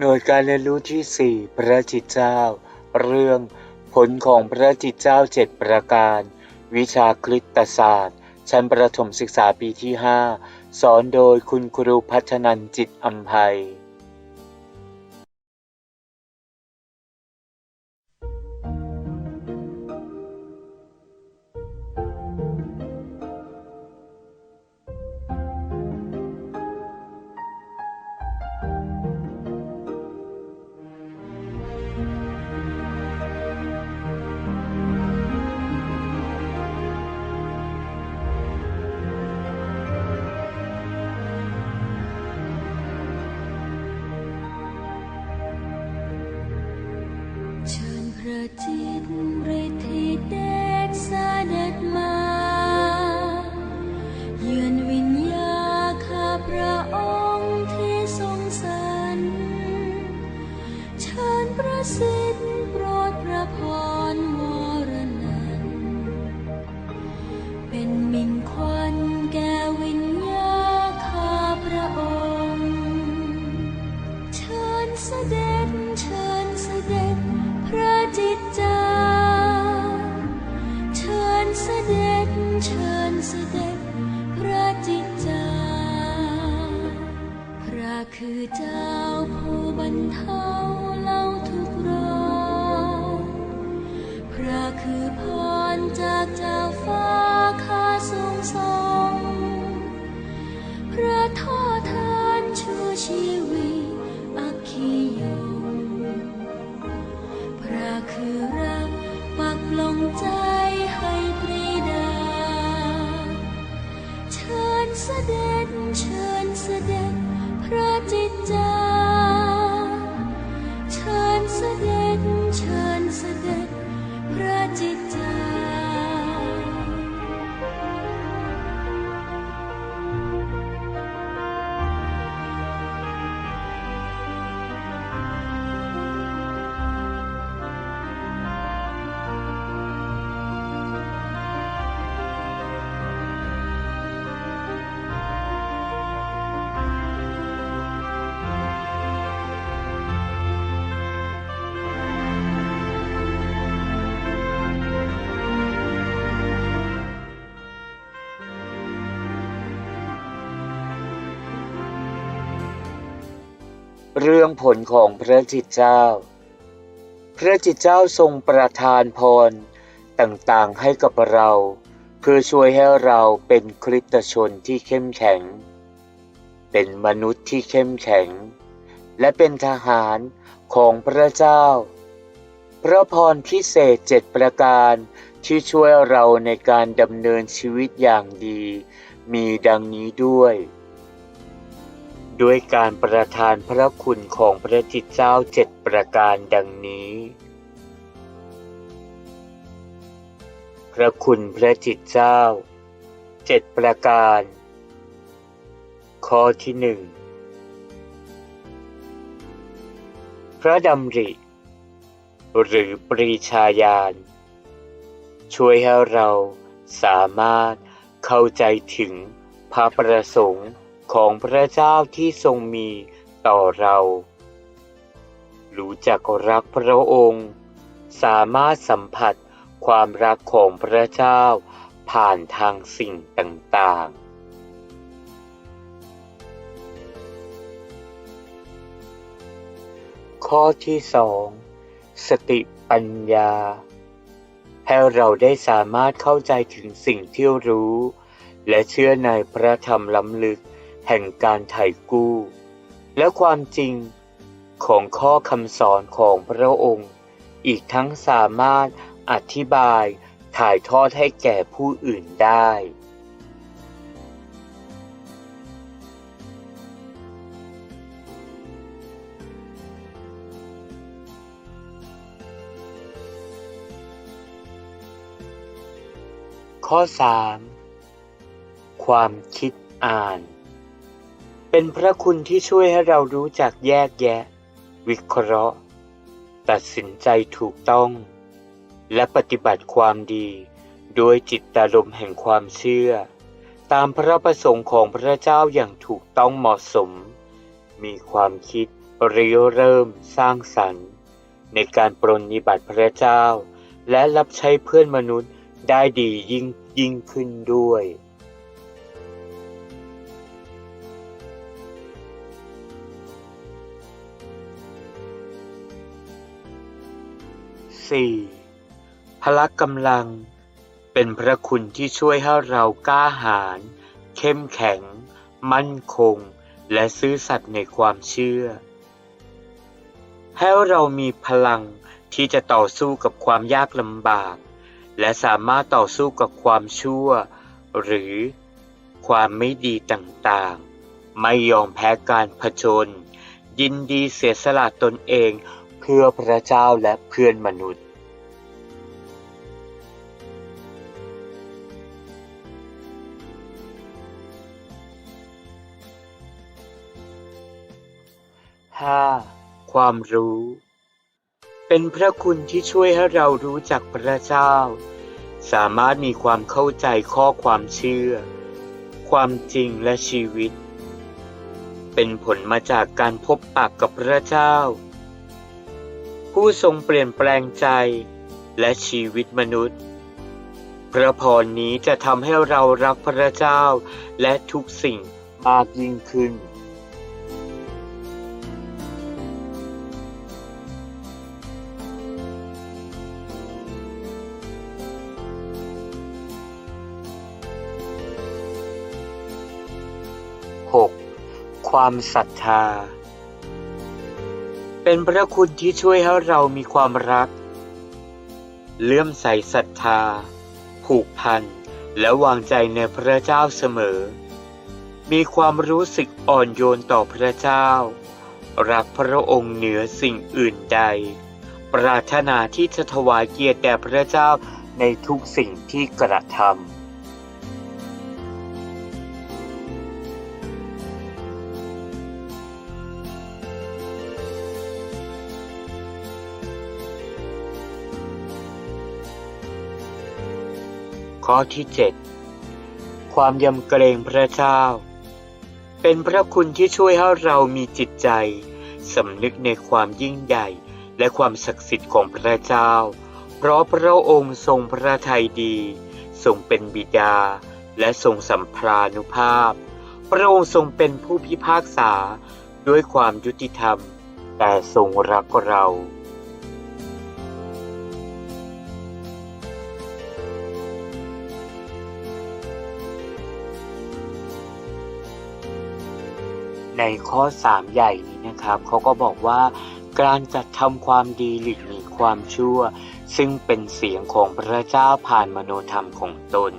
หน่วยการเรียนรู้ที่ 4 พระจิตเจ้า เรื่องผลของพระจิตเจ้าเจ็ดประการ วิชาคริสตศาสตร์ ชั้นประถมศึกษาปีที่ 5 สอนโดยคุณครูพัฒนันจิตอัมภัย สิทธิ์โปรดพระพรวรนันเป็นมิ่งควันแก่วิญญาข้าพระองค์เชิญเสด็จเชิญเสด็จพระจิตเจ้าเชิญเสด็จเชิญเสด็จพระจิตเจ้าพระคือเจ้าผู้บรรเทา ล่าทุกข์ร้อนพระคือพรจากเจ้าฟ้าข้าทรงส่งพระท่อทานชูชีวิอัคคียมพระคือรักปักลงใจให้ปรีดา เชิญเสด็จเชิญ เรื่องผลของพระจิตเจ้า พระจิตเจ้าทรงประทานพรต่างๆให้กับเรา เพื่อช่วยให้เราเป็นคริสตชนที่เข้มแข็ง เป็นมนุษย์ที่เข้มแข็ง และเป็นทหารของพระเจ้า พระพรพิเศษเจ็ดประการที่ช่วยเราในการดำเนินชีวิตอย่างดี มีดังนี้ด้วย ด้วยการประทานพระคุณของพระจิตเจ้าเจ็ดประการดังนี้ พระคุณพระจิตเจ้าเจ็ดประการ ข้อที่หนึ่งพระดำริ หรือปรีชาญาณช่วยให้เราสามารถเข้าใจถึงพระประสงค์ ของพระเจ้าที่ทรงมีต่อเรา รู้จักรักพระองค์ สามารถสัมผัสความรักของพระเจ้าผ่านทางสิ่งต่างๆข้อที่สองสติปัญญา ให้เราได้สามารถเข้าใจถึงสิ่งที่รู้ และเชื่อในพระธรรมล้ำลึก แห่งการไถ่กู้ และความจริงของข้อคำสอนของพระองค์ อีกทั้งสามารถอธิบายถ่ายทอดให้แก่ผู้อื่นได้ ข้อ 3 ความคิดอ่าน เป็นพระคุณที่ช่วยให้เรารู้จักแยกแยะ วิเคราะห์ ตัดสินใจถูกต้อง และปฏิบัติความดีโดยจิตตารมแห่งความเชื่อ ตามพระประสงค์ของพระเจ้าอย่างถูกต้องเหมาะสม มีความคิดริเริ่มสร้างสรรค์ ในการปรนนิบัติพระเจ้า และรับใช้เพื่อนมนุษย์ได้ดียิ่งยิ่งขึ้นด้วย 4. พละกำลัง เป็นพระคุณที่ช่วยให้เรากล้าหาญเข้มแข็ง มั่นคง และซื่อสัตย์ในความเชื่อ ให้เรามีพลังที่จะต่อสู้กับความยากลำบาก และสามารถต่อสู้กับความชั่ว หรือความไม่ดีต่างๆ ไม่ยอมแพ้การผจญยินดีเสียสละตนเอง พื่อพระเจ้าและเพื่อนมนุษย์ 5. ความรู้ เป็นพระคุณที่ช่วยให้เรารู้จักพระเจ้า สามารถมีความเข้าใจข้อความเชื่อ ความจริงและชีวิต เป็นผลมาจากการพบปากกับพระเจ้า ผู้ทรงเปลี่ยนแปลงใจและชีวิตมนุษย์ พระพรนี้จะทำให้เรารักพระเจ้าและทุกสิ่งมากยิ่งขึ้น 6. ความศรัทธา เป็นพระคุณที่ช่วยให้เรามีความรัก เลื่อมใสศรัทธา ผูกพัน และวางใจในพระเจ้าเสมอ มีความรู้สึกอ่อนโยนต่อพระเจ้า รักพระองค์เหนือสิ่งอื่นใด ปรารถนาที่จะถวายเกียรติแด่พระเจ้าในทุกสิ่งที่กระทำ ข้อที่ 7 ความยำเกรงพระเจ้า เป็นพระคุณที่ช่วยให้เรามีจิตใจสำนึกในความยิ่งใหญ่และความศักดิ์สิทธิ์ของพระเจ้า เพราะพระองค์ทรงพระทัยดีทรงเป็นบิดา และทรงสัมพรานุภาพ พระองค์ทรงเป็นผู้พิพากษาด้วยความยุติธรรม แต่ทรงรักเรา ในข้อ 3 ใหญ่นี้นะครับเขาก็บอกว่าการจัดทำความดีหลีกหนีความชั่ว ซึ่งเป็นเสียงของพระเจ้าผ่านมโนธรรมของตน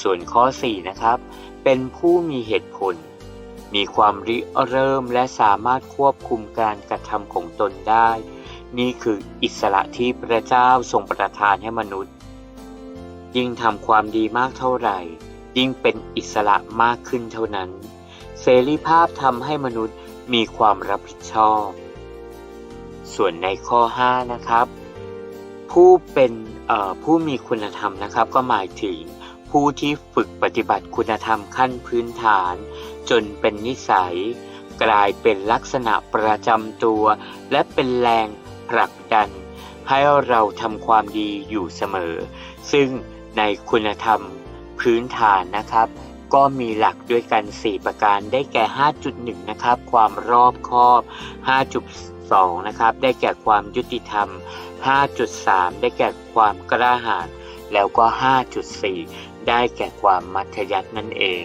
ส่วนข้อ 4 นะครับ เป็นผู้มีเหตุผล มีความริเริ่มและสามารถควบคุมการกระทำของตนได้ นี่คืออิสระที่พระเจ้าทรงประทานให้มนุษย์ ยิ่งทำความดีมากเท่าไหร่ ยิ่งเป็นอิสระมากขึ้นเท่านั้น เสรีภาพทำให้มนุษย์มีความรับผิดชอบ ส่วนในข้อ 5 นะครับ ผู้เป็นผู้มีคุณธรรมนะครับ ก็หมายถึงผู้ที่ฝึกปฏิบัติคุณธรรมขั้นพื้นฐาน จนเป็นนิสัย กลายเป็นลักษณะประจำตัว และเป็นแรงผลักดัน ให้เราทำความดีอยู่เสมอ ซึ่งในคุณธรรมพื้นฐานนะครับ ก็มีหลักด้วยกัน 4 ประการได้แก่ 5.1 นะครับ ความรอบคอบ 5.2 นะครับ ได้แก่ความยุติธรรม 5.3 ได้แก่ความกล้าหาญแล้วก็ 5.4 ได้แก่ความมัธยัตินั่นเอง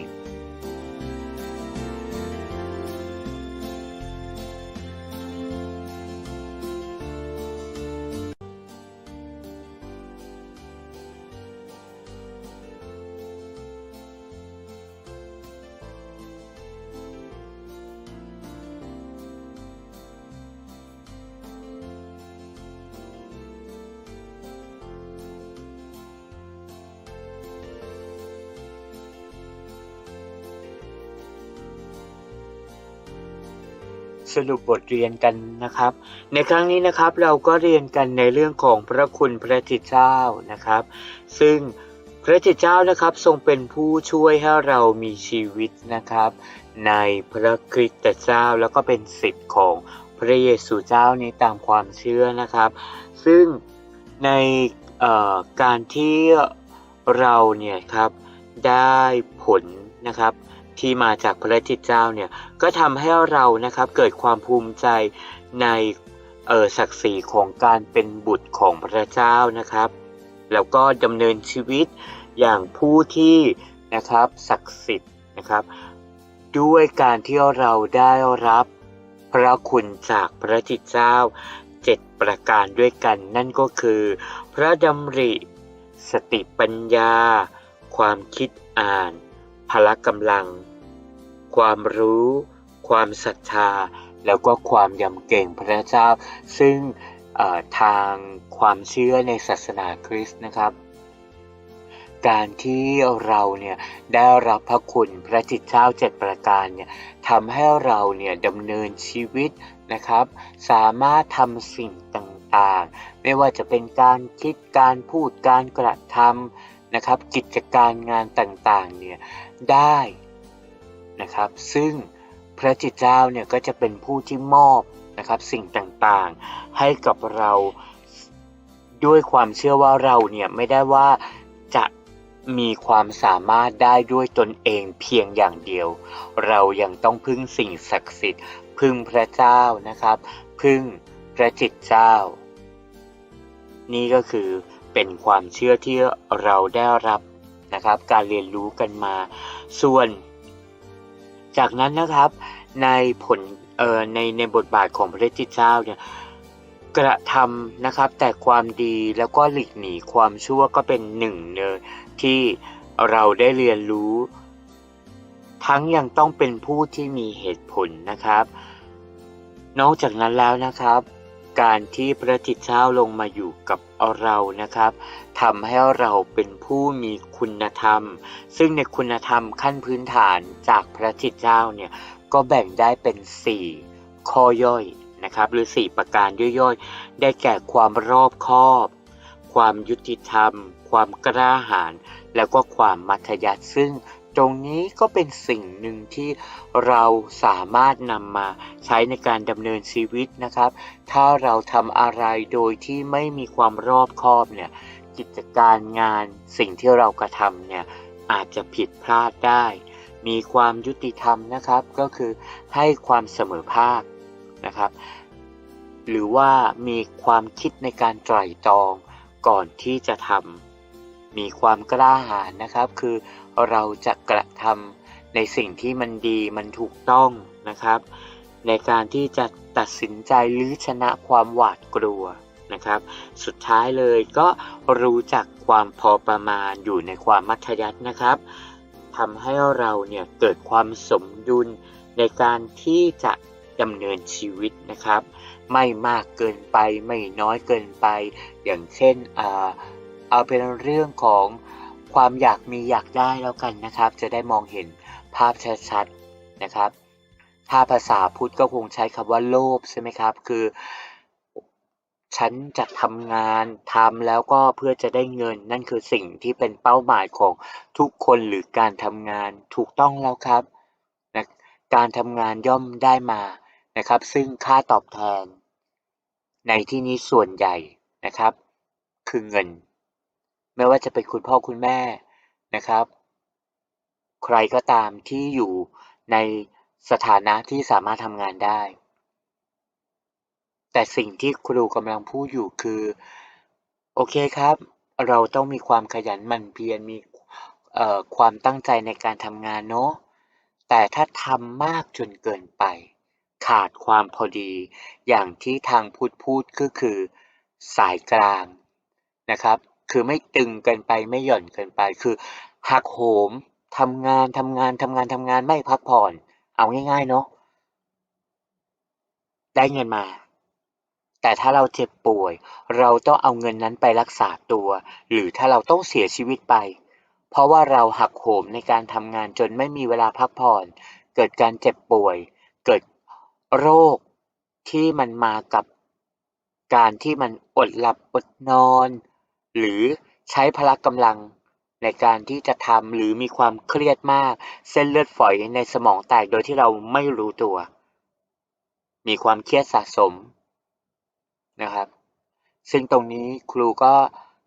สรุปบทเรียนกันนะครับ ในครั้งนี้นะครับเราก็เรียนกันในเรื่องของพระคุณพระจิตเจ้านะครับ ซึ่งพระจิตเจ้านะครับทรงเป็นผู้ช่วยให้เรามีชีวิตนะครับ ในพระคริสตเจ้าแล้วก็เป็นสิทธิ์ของพระเยซูเจ้านี้ตามความเชื่อนะครับ ซึ่งในการที่เราเนี่ยครับได้ผลนะครับ ที่มาจากพระทิตเจ้าเนี่ยก็ทำให้เรานะครับเกิดความภูมิใจในเออศักดิ์ศรีของการเป็นบุตรของพระเจ้านะครับ แล้วก็ดำเนินชีวิตอย่างผู้ที่นะครับศักดิ์สิทธิ์นะครับ ด้วยการที่เราได้รับพระคุณจากพระทิตเจ้าเจ็ดประการด้วยกัน นั่นก็คือ พระดำริ สติปัญญา ความคิดอ่าน พละกำลัง ความรู้ ความศรัทธา แล้วก็ความยำเก่งพระเจ้า ซึ่งทางความเชื่อในศาสนาคริสต์นะครับ การที่เราเนี่ยได้รับพระคุณพระจิตเจ้าเจ็ดประการเนี่ยทำให้เราเนี่ยดำเนินชีวิตนะครับ สามารถทำสิ่งต่างๆ ไม่ว่าจะเป็นการคิดการพูดการกระทำนะครับ กิจการงานต่างๆเนี่ยได้ นะครับ ซึ่งพระจิตเจ้าเนี่ยก็จะเป็นผู้ที่มอบนะครับสิ่งต่างๆให้กับเราด้วยความเชื่อว่าเราเนี่ยไม่ได้ว่าจะมีความสามารถได้ด้วยตนเองเพียงอย่างเดียว เรายังต้องพึ่งสิ่งศักดิ์สิทธิ์ พึ่งพระเจ้านะครับ พึ่งพระจิตเจ้า นี่ก็คือเป็นความเชื่อที่เราได้รับนะครับ การเรียนรู้กันมา ส่วน จากนั้นนะครับในผลเอ่อในในบทบาทของพระจิตเจ้าเนี่ยกระทำนะครับแต่ความดีแล้วก็หลีกหนีความชั่วก็เป็นหนึ่งเนยที่เราได้เรียนรู้ ทั้งยังต้องเป็นผู้ที่มีเหตุผลนะครับ นอกจากนั้นแล้วนะครับ การที่พระจิตเจ้าลงมาอยู่กับเรานะครับทำให้เราเป็นผู้มีคุณธรรม ซึ่งในคุณธรรมขั้นพื้นฐานจากพระจิตเจ้าเนี่ยก็แบ่งได้เป็น 4 ข้อย่อยนะครับ หรือ 4 ประการย่อยๆ ได้แก่ความรอบคอบ ความยุติธรรม ความกล้าหาญแล้วก็ความมัธยัสถ์ซึ่ง ตรงนี้ก็เป็นสิ่งหนึ่งที่เราสามารถนำมาใช้ในการดำเนินชีวิตนะครับ ถ้าเราทำอะไรโดยที่ไม่มีความรอบคอบเนี่ย กิจการงานสิ่งที่เรากระทำเนี่ยอาจจะผิดพลาดได้ มีความยุติธรรมนะครับ ก็คือให้ความเสมอภาคนะครับ หรือว่ามีความคิดในการไตร่ตรองก่อนที่จะทำมีความกล้าหาญนะครับ คือ เราจะกระทำในสิ่งที่มันดีมันถูกต้องนะครับ ในการที่จะตัดสินใจหรือชนะความหวาดกลัวนะครับ สุดท้ายเลยก็รู้จักความพอประมาณอยู่ในความมัธยัสถ์นะครับทำให้เราเนี่ยเกิดความสมดุลในการที่จะดำเนินชีวิตนะครับ ไม่มากเกินไปไม่น้อยเกินไป อย่างเช่นเอาเป็นเรื่องของ ความอยากมีอยากได้แล้วกันนะครับ จะได้มองเห็นภาพชัดๆนะครับ ถ้าภาษาพุทธก็คงใช้คำว่าโลภใช่ไหมครับ คือ ฉันจะทำงานทำแล้วก็เพื่อจะได้เงิน นั่นคือสิ่งที่เป็นเป้าหมายของทุกคนหรือการทำงานถูกต้องแล้วครับนะการทำงานย่อมได้มานะครับ ซึ่งค่าตอบแทน ในที่นี้ส่วนใหญ่นะครับ คือเงิน ไม่ว่าจะเป็นคุณพ่อคุณแม่นะครับ ใครก็ตามที่อยู่ในสถานะที่สามารถทำงานได้ แต่สิ่งที่ครูกำลังพูดอยู่คือ โอเคครับ เราต้องมีความขยันหมั่นเพียรมีความตั้งใจในการทำงานเนาะแต่ถ้าทำมากจนเกินไป ขาดความพอดี อย่างที่ทางพุทธพูดก็คือสายกลางนะครับ คือไม่ตึงเกินไปไม่หย่อนเกินไป คือหักโหมทำงานทำงานทำงานทำงานไม่พักผ่อน เอาง่าย ๆ เนาะได้เงินมา แต่ถ้าเราเจ็บป่วย เราต้องเอาเงินนั้นไปรักษาตัว หรือถ้าเราต้องเสียชีวิตไป เพราะว่าเราหักโหมในการทำงานจนไม่มีเวลาพักผ่อน เกิดการเจ็บป่วย เกิดโรคที่มันมากับการที่มันอดหลับอดนอน หรือใช้พละกำลังในการที่จะทำหรือมีความเครียดมาก เส้นเลือดฝอยในสมองแตกโดยที่เราไม่รู้ตัว มีความเครียดสะสมนะครับ ซึ่งตรงนี้ครูก็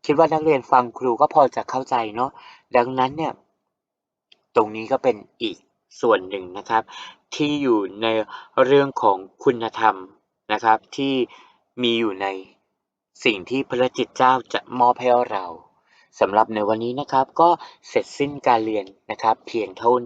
คิดว่านักเรียนฟังครูก็พอจะเข้าใจเนาะดังนั้นเนี่ย ตรงนี้ก็เป็นอีกส่วนหนึ่งนะครับ ที่อยู่ในเรื่องของคุณธรรมนะครับ ที่มีอยู่ใน สิ่งที่พระจิตเจ้าจะมอบให้เราสำหรับในวันนี้นะครับ ก็เสร็จสิ้นการเรียนนะครับ เพียงเท่านี้